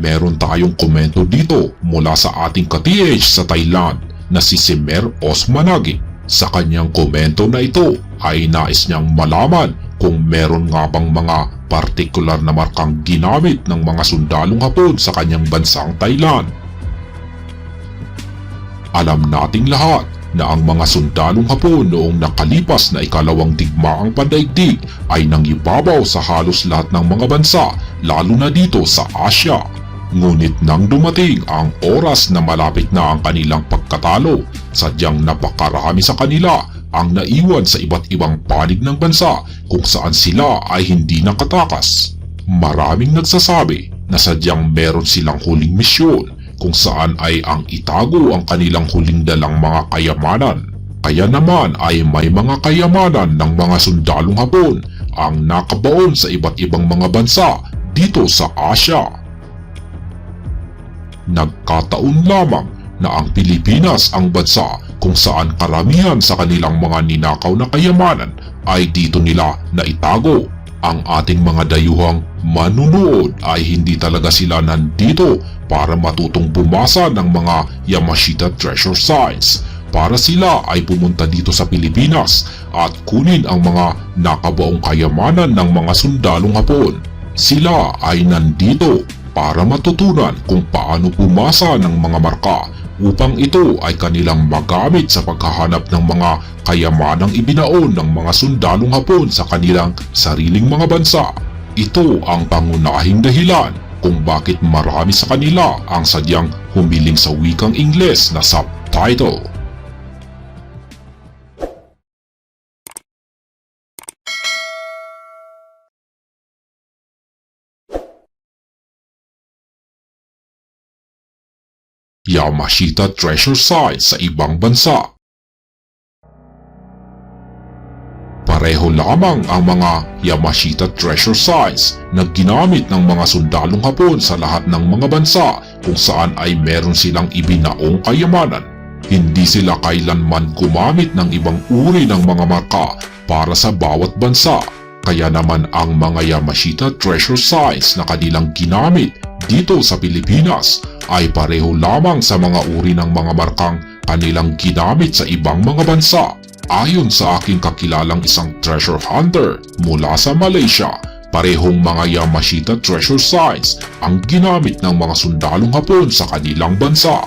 meron tayong komento dito mula sa ating ka-TH sa Thailand na si Simer Osmanagi. Sa kanyang komento na ito ay nais niyang malaman kung meron nga bang mga partikular na markang ginamit ng mga sundalong Hapon sa kanyang bansang Thailand. Alam nating lahat na ang mga sundalong Hapon noong nakalipas na ikalawang digmaang pandaigdig ay nangibabaw sa halos lahat ng mga bansa lalo na dito sa Asya. Ngunit nang dumating ang oras na malapit na ang kanilang pagkatalo, sadyang napakarami sa kanila ang naiwan sa iba't ibang panig ng bansa kung saan sila ay hindi nakatakas. Maraming nagsasabi na sadyang meron silang huling misyon kung saan ay ang itago ang kanilang huling dalang mga kayamanan. Kaya naman ay may mga kayamanan ng mga sundalong Hapon ang nakabaon sa iba't ibang mga bansa dito sa Asya. Nagkataon lamang na ang Pilipinas ang bansa kung saan karamihan sa kanilang mga ninakaw na kayamanan ay dito nila naitago. Ang ating mga dayuhang manunood ay hindi talaga sila nandito para matutong bumasa ng mga Yamashita treasure sites para sila ay pumunta dito sa Pilipinas at kunin ang mga nakabaong kayamanan ng mga sundalong Hapon. Sila ay nandito para matutunan kung paano pumasa ng mga marka upang ito ay kanilang magamit sa paghahanap ng mga kayamanang ibinaon ng mga sundalong Hapon sa kanilang sariling mga bansa. Ito ang pangunahing dahilan kung bakit marami sa kanila ang sadyang humiling sa wikang Ingles na subtitle. Yamashita Treasure Site sa ibang bansa. Pareho lamang ang mga Yamashita Treasure Sites na ginamit ng mga sundalong Hapon sa lahat ng mga bansa kung saan ay meron silang ibinaong kayamanan. Hindi sila kailanman gumamit ng ibang uri ng mga marka para sa bawat bansa. Kaya naman ang mga Yamashita Treasure Sites na kanilang ginamit dito sa Pilipinas ay pareho lamang sa mga uri ng mga markang kanilang ginamit sa ibang mga bansa. Ayon sa aking kakilalang isang treasure hunter mula sa Malaysia, parehong mga Yamashita treasure sites ang ginamit ng mga sundalong Hapon sa kanilang bansa.